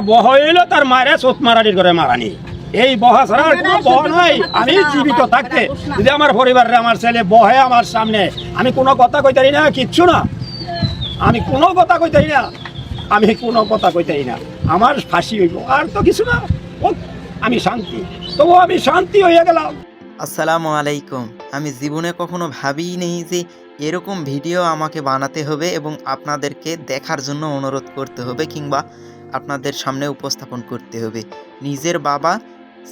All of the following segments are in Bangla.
বহইল তার মারে সোত মারানির করে মারানি। এই বহা ছাড়া কোনো বহ নাই। আমি জীবিত থাকতে। যদি আমার পরিবারের আমার ছেলে বহে আমার সামনে, আমি কোনো কথা কইতারি না, কিচ্ছু না। আমি কোনো কথা কইতারি না। আমি কোনো কথা কইতারি না। আমার ফাঁসি হইব। আর তো কিছু না। আমি শান্তি। তবু আমি শান্তি হইয়া গেলাম। আসসালামু আলাইকুম। আমি জীবনে কখনো ভাবিই নেই যে এরকম ভিডিও আমাকে বানাতে হবে এবং আপনাদেরকে দেখার জন্য অনুরোধ করতে হবে কিংবা আপনাদের সামনে উপস্থাপন করতে হবে। নিজের বাবা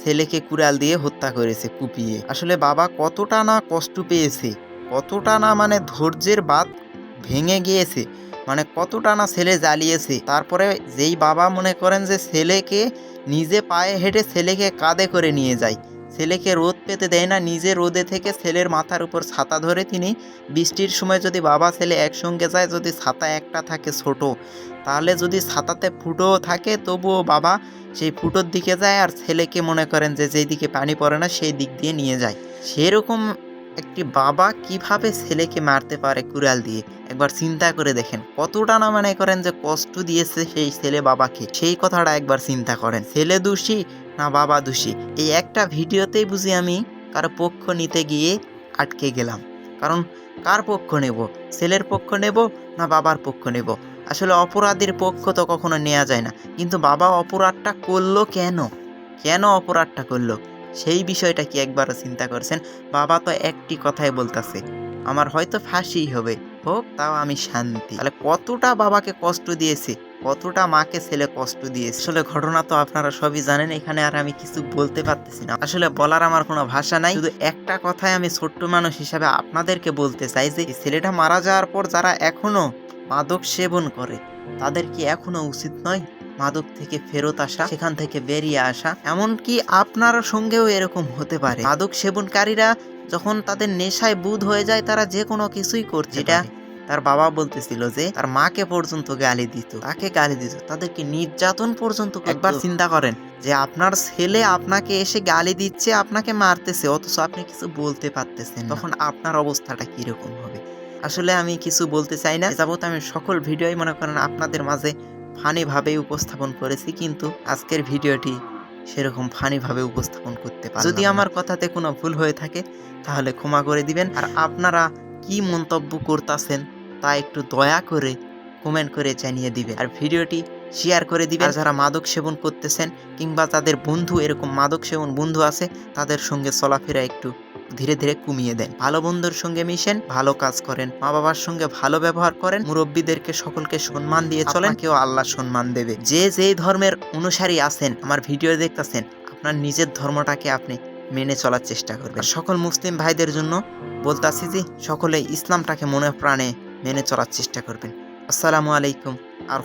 ছেলেকে কুড়াল দিয়ে হত্যা করেছে কুপিয়ে। আসলে বাবা কতটা না কষ্ট পেয়েছে, কতটা না মানে ধৈর্যের বাদ ভেঙে গিয়েছে মানে কতটা না ছেলে জ্বালিয়েছে। তারপরে যেই বাবা মনে করেন যে ছেলেকে নিজে পায়ে হেঁটে ছেলেকে কাঁধে করে নিয়ে যায়, ছেলেকে রোদ পেতে দেয় না, নিজে রোদে থেকে ছেলের মাথার উপর ছাতা ধরে তিনি বৃষ্টির সময় যদি বাবা ছেলে একসঙ্গে যায়, যদি ছাতা একটা থাকে ছোট তাহলে যদি ছাতাতে ফুটো থাকে, তবুও বাবা সেই ফুটোর দিকে যায় আর ছেলেকে মনে করেন যে যেই দিকে পানি পড়ে না, সেই দিক দিয়ে নিয়ে যায়। সেরকম একটি বাবা কীভাবে ছেলেকে মারতে পারে কুড়াল দিয়ে? একবার চিন্তা করে দেখেন। কতটা না মনে করেন যে কষ্ট দিয়েছে সেই ছেলে বাবাকে। সেই কথাটা একবার চিন্তা করেন। ছেলে দোষী না বাবা দোষী? এই একটা ভিডিওতেই বুঝি আমি কারও পক্ষ নিতে গিয়ে আটকে গেলাম। কারণ কার পক্ষ নেব? ছেলের পক্ষ নেব না বাবার পক্ষ নেব? আসলে অপরাধের পক্ষ তো কখনো নেওয়া যায় না। কিন্তু বাবা অপরাধটা করল কেন? কেন অপরাধটা করল? সেই বিষয়টা কি একবারও চিন্তা করছেন? বাবা তো একটি কথাই বলতেছে, আমার হয়তো ফাঁসি হবে। হোক, তাও আমি শান্তি। তাহলে কতটা বাবাকে কষ্ট দিয়েছে? কতটা মাকে, ছেলে কষ্ট দিয়েছে? আসলে ঘটনা তো আপনারা সবই জানেন, এখানে আর আমি কিছু বলতে পারতেছি না। আসলে বলার আমার কোনো ভাষা নাই। শুধু একটা কথাই আমি ছোট্ট মানুষ হিসাবে আপনাদেরকে বলতে চাই যে ছেলেটা মারা যাওয়ার পর যারা এখনও মাদক সেবন করে। তাদের কি এখনও উচিত নয় মাদক থেকে ফেরত আসা সেখান থেকে বেরিয়ে আসা? এমনকি আপনার সঙ্গেও এরকম হতে পারে। মাদক সেবনকারীরা যখন তাদের নেশায় বুধ হয়ে যায় তারা যে কোনো কিছুই করছে এটা তার বাবা বলতেছিল যে তার মাকে পর্যন্ত গালি দিত তাকে গালি দিত তাদেরকে নির্যাতন পর্যন্ত একবার চিন্তা করেন যে আপনার ছেলে আপনাকে এসে গালি দিচ্ছে আপনাকে মারতেছে অথচ আপনি কিছু বলতে পারতেছেন তখন আপনার অবস্থাটা কীরকম হবে? আসলে আমি কিছু বলতে চাই না। যাবত আমি সকল ভিডিওই মনে করেন আপনাদের মাঝে ফানিভাবে উপস্থাপন করেছি কিন্তু আজকের ভিডিওটি সেরকম ফানিভাবে উপস্থাপন করতে পারি যদি আমার কথাতে কোনো ভুল হয়ে থাকে তাহলে ক্ষমা করে দিবেন। আর আপনারা কি মন্তব্য করতেছেন তা একটু দয়া করে কমেন্ট করে জানিয়ে দিবে আর ভিডিওটি শেয়ার করে দিবেন। আর যারা মাদক সেবন করতেছেন কিংবা যাদের বন্ধু এরকম মাদক সেবন বন্ধু আছে তাদের সঙ্গে চলাফেরা একটু ধীরে ধীরে কমিয়ে দেন। ভালো বন্ধুর সঙ্গে মিশেন, ভালো কাজ করেন মা বাবার সঙ্গে ভালো ব্যবহার করেন, মুরব্বীদেরকে সকলকে সম্মান দিয়ে চলেন। কেউ আল্লাহ সম্মান দেবে। যে যেই ধর্মের অনুসারী আছেন, আমার ভিডিও দেখতেছেন, আপনার নিজের ধর্মটাকে আপনি মেনে চলার চেষ্টা করবেন। সকল মুসলিম ভাইদের জন্য বলতাছি যে, সকলে ইসলামটাকে মনে প্রাণে মেনে চলার চেষ্টা করবেন। আসসালামু আলাইকুম আর